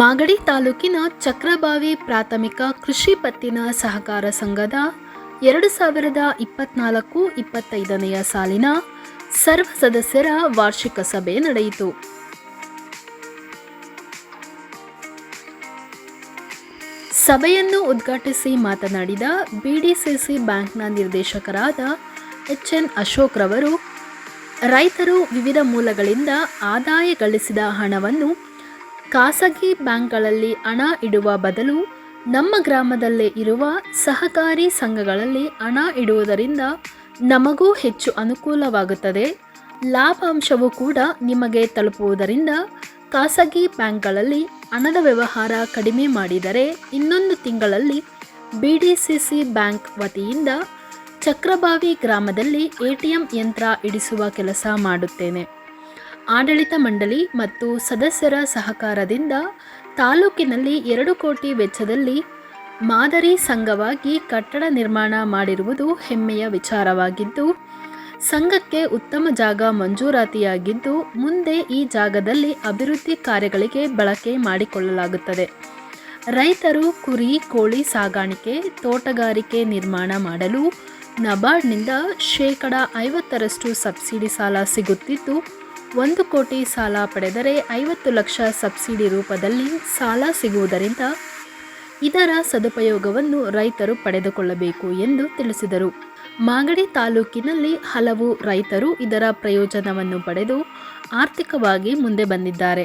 ಮಾಗಡಿ ತಾಲೂಕಿನ ಚಕ್ರಬಾವಿ ಪ್ರಾಥಮಿಕ ಕೃಷಿ ಪತ್ತಿನ ಸಹಕಾರ ಸಂಘದ ಎರಡು ಸಾವಿರದ ಇಪ್ಪತ್ನಾಲ್ಕು ಇಪ್ಪತ್ತೈದನೆಯ ಸಾಲಿನ ಸರ್ವ ಸದಸ್ಯರ ವಾರ್ಷಿಕ ಸಭೆ ನಡೆಯಿತು. ಸಭೆಯನ್ನು ಉದ್ಘಾಟಿಸಿ ಮಾತನಾಡಿದ ಬಿಡಿಸಿಸಿ ಬ್ಯಾಂಕ್ನ ನಿರ್ದೇಶಕರಾದ ಎಚ್ ಎನ್ ಅಶೋಕ್ ರವರು, ರೈತರು ವಿವಿಧ ಮೂಲಗಳಿಂದ ಆದಾಯ ಗಳಿಸಿದ ಹಣವನ್ನು ಖಾಸಗಿ ಬ್ಯಾಂಕ್ಗಳಲ್ಲಿ ಹಣ ಇಡುವ ಬದಲು ನಮ್ಮ ಗ್ರಾಮದಲ್ಲೇ ಇರುವ ಸಹಕಾರಿ ಸಂಘಗಳಲ್ಲಿ ಹಣ ಇಡುವುದರಿಂದ ನಮಗೂ ಹೆಚ್ಚು ಅನುಕೂಲವಾಗುತ್ತದೆ. ಲಾಭಾಂಶವೂ ಕೂಡ ನಿಮಗೆ ತಲುಪುವುದರಿಂದ ಖಾಸಗಿ ಬ್ಯಾಂಕ್ಗಳಲ್ಲಿ ಹಣದ ವ್ಯವಹಾರ ಕಡಿಮೆ ಮಾಡಿದರೆ ಇನ್ನೊಂದು ತಿಂಗಳಲ್ಲಿ B D C C bank ವತಿಯಿಂದ ಚಕ್ರಬಾವಿ ಗ್ರಾಮದಲ್ಲಿ ಎಟಿಎಂ ಯಂತ್ರ ಇಡಿಸುವ ಕೆಲಸ ಮಾಡುತ್ತೇನೆ. ಆಡಳಿತ ಮಂಡಳಿ ಮತ್ತು ಸದಸ್ಯರ ಸಹಕಾರದಿಂದ ತಾಲೂಕಿನಲ್ಲಿ ಎರಡು ಕೋಟಿ ವೆಚ್ಚದಲ್ಲಿ ಮಾದರಿ ಸಂಘವಾಗಿ ಕಟ್ಟಡ ನಿರ್ಮಾಣ ಮಾಡಿರುವುದು ಹೆಮ್ಮೆಯ ವಿಚಾರವಾಗಿದ್ದು, ಸಂಘಕ್ಕೆ ಉತ್ತಮ ಜಾಗ ಮಂಜೂರಾತಿಯಾಗಿದ್ದು, ಮುಂದೆ ಈ ಜಾಗದಲ್ಲಿ ಅಭಿವೃದ್ಧಿ ಕಾರ್ಯಗಳಿಗೆ ಬಳಕೆ ಮಾಡಿಕೊಳ್ಳಲಾಗುತ್ತದೆ. ರೈತರು ಕುರಿ, ಕೋಳಿ ಸಾಗಾಣಿಕೆ, ತೋಟಗಾರಿಕೆ ನಿರ್ಮಾಣ ಮಾಡಲು ನಬಾರ್ಡ್ನಿಂದ ಶೇಕಡ ಐವತ್ತರಷ್ಟು ಸಬ್ಸಿಡಿ ಸಾಲ ಸಿಗುತ್ತಿದ್ದು ಒಂದು ಕೋಟಿ ಸಾಲ ಪಡೆದರೆ ಐವತ್ತು ಲಕ್ಷ ಸಬ್ಸಿಡಿ ರೂಪದಲ್ಲಿ ಸಾಲ ಸಿಗುವುದರಿಂದ ಇದರ ಸದುಪಯೋಗವನ್ನು ರೈತರು ಪಡೆದುಕೊಳ್ಳಬೇಕು ಎಂದು ತಿಳಿಸಿದರು. ಮಾಗಡಿ ತಾಲೂಕಿನಲ್ಲಿ ಹಲವು ರೈತರು ಇದರ ಪ್ರಯೋಜನವನ್ನು ಪಡೆದು ಆರ್ಥಿಕವಾಗಿ ಮುಂದೆ ಬಂದಿದ್ದಾರೆ.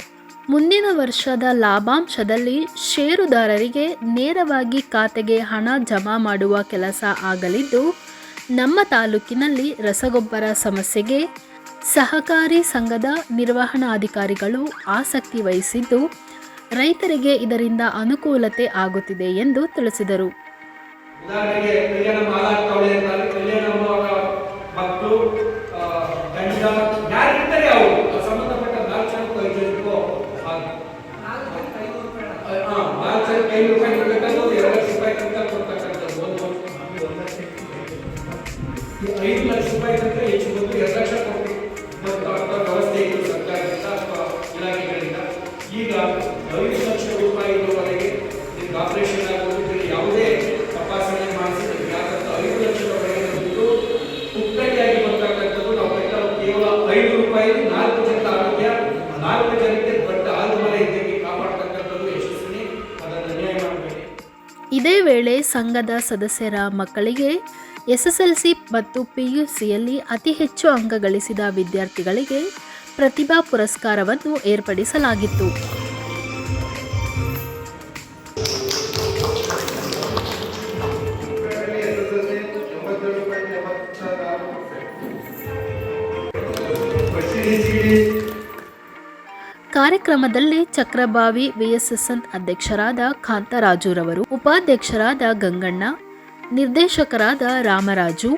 ಮುಂದಿನ ವರ್ಷದ ಲಾಭಾಂಶದಲ್ಲಿ ಷೇರುದಾರರಿಗೆ ನೇರವಾಗಿ ಖಾತೆಗೆ ಹಣ ಜಮಾ ಮಾಡುವ ಕೆಲಸ ಆಗಲಿದ್ದು, ನಮ್ಮ ತಾಲೂಕಿನಲ್ಲಿ ರಸಗೊಬ್ಬರ ಸಮಸ್ಯೆಗೆ ಸಹಕಾರಿ ಸಂಘದ ನಿರ್ವಹಣಾಧಿಕಾರಿಗಳು ಆಸಕ್ತಿ ವಹಿಸಿದ್ದು, ರೈತರಿಗೆ ಇದರಿಂದ ಅನುಕೂಲತೆ ಆಗುತ್ತಿದೆ ಎಂದು ತಿಳಿಸಿದರು. ಉದಾಹರಣೆಗೆ, ಕಲ್ಯಾಣ ಹೆಚ್ಚು ಅಂತ ಕಲ್ಯಾಣಮ್ಮ ಆಪರೇಷನ್ ಆಗೋದು ಯಾವುದೇ ತಪಾಸಣೆ ಮಾಡಿಸಿ ಯಾಕಂತ ಐದು ಲಕ್ಷದವರೆಗೆ ಬಂದು ಪುಕ್ಕಟಿಯಾಗಿ ಬರ್ತಕ್ಕಂಥದ್ದು ನಾವು ಕೈತಾ ಕೇವಲ ಐದು ರೂಪಾಯಿ ನಾಲ್ಕು ಜನರ ಆರೋಗ್ಯ, ನಾಲ್ಕು ಜನಕ್ಕೆ ದೊಡ್ಡ ಆಲ್ಮರ ಇದ್ದಂಗೆ ಕಾಪಾಡ್ತಕ್ಕಂಥದ್ದು ಯಶಸ್ವಿನಿ. ಅದನ್ನು ನ್ಯಾಯ ಮಾಡಬೇಕು. ಇದೇ ವೇಳೆ ಸಂಘದ ಸದಸ್ಯರ ಮಕ್ಕಳಿಗೆ ಎಸ್ಎಸ್ಎಲ್ಸಿ ಮತ್ತು ಪಿಯುಸಿಯಲ್ಲಿ ಅತಿ ಹೆಚ್ಚು ಅಂಕ ಗಳಿಸಿದ ವಿದ್ಯಾರ್ಥಿಗಳಿಗೆ ಪ್ರತಿಭಾ ಪುರಸ್ಕಾರವನ್ನು ಏರ್ಪಡಿಸಲಾಗಿತ್ತು. ಕಾರ್ಯಕ್ರಮದಲ್ಲಿ ಚಕ್ರಬಾವಿ ವಿಎಸ್ಎಸ್ಎನ್ ಅಧ್ಯಕ್ಷರಾದ ಕಾಂತರಾಜುರವರು, ಉಪಾಧ್ಯಕ್ಷರಾದ ಗಂಗಣ್ಣ, ನಿರ್ದೇಶಕರಾದ ರಾಮರಾಜು,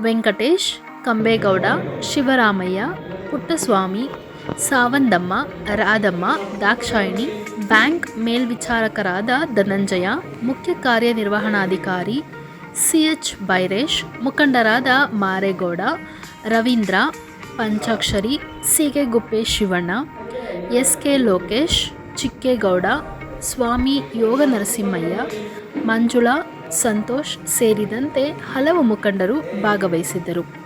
ವೆಂಕಟೇಶ್, ಕಂಬೇಗೌಡ, ಶಿವರಾಮಯ್ಯ, ಪುಟ್ಟಸ್ವಾಮಿ ಸಾವಂದಮ್ಮ ರಾಧಮ್ಮ, ದಾಕ್ಷಾಯಿಣಿ, ಬ್ಯಾಂಕ್ ಮೇಲ್ವಿಚಾರಕರಾದ ಧನಂಜಯ, ಮುಖ್ಯ ಕಾರ್ಯನಿರ್ವಹಣಾಧಿಕಾರಿ ಸಿಎಚ್ ಬೈರೇಶ್, ಮುಖಂಡರಾದ ಮಾರೇಗೌಡ, ರವೀಂದ್ರ, ಪಂಚಾಕ್ಷರಿ ಸಿಗೆಗುಪ್ಪೆ ಶಿವಣ್ಣ ಎಸ್ ಕೆ ಲೋಕೇಶ್ ಚಿಕ್ಕೇಗೌಡ ಸ್ವಾಮಿ ಯೋಗ ನರಸಿಂಹಯ್ಯ ಮಂಜುಳಾ ಸಂತೋಷ್ ಸೇರಿದಂತೆ ಹಲವು ಮುಖಂಡರು ಭಾಗವಹಿಸಿದ್ದರು.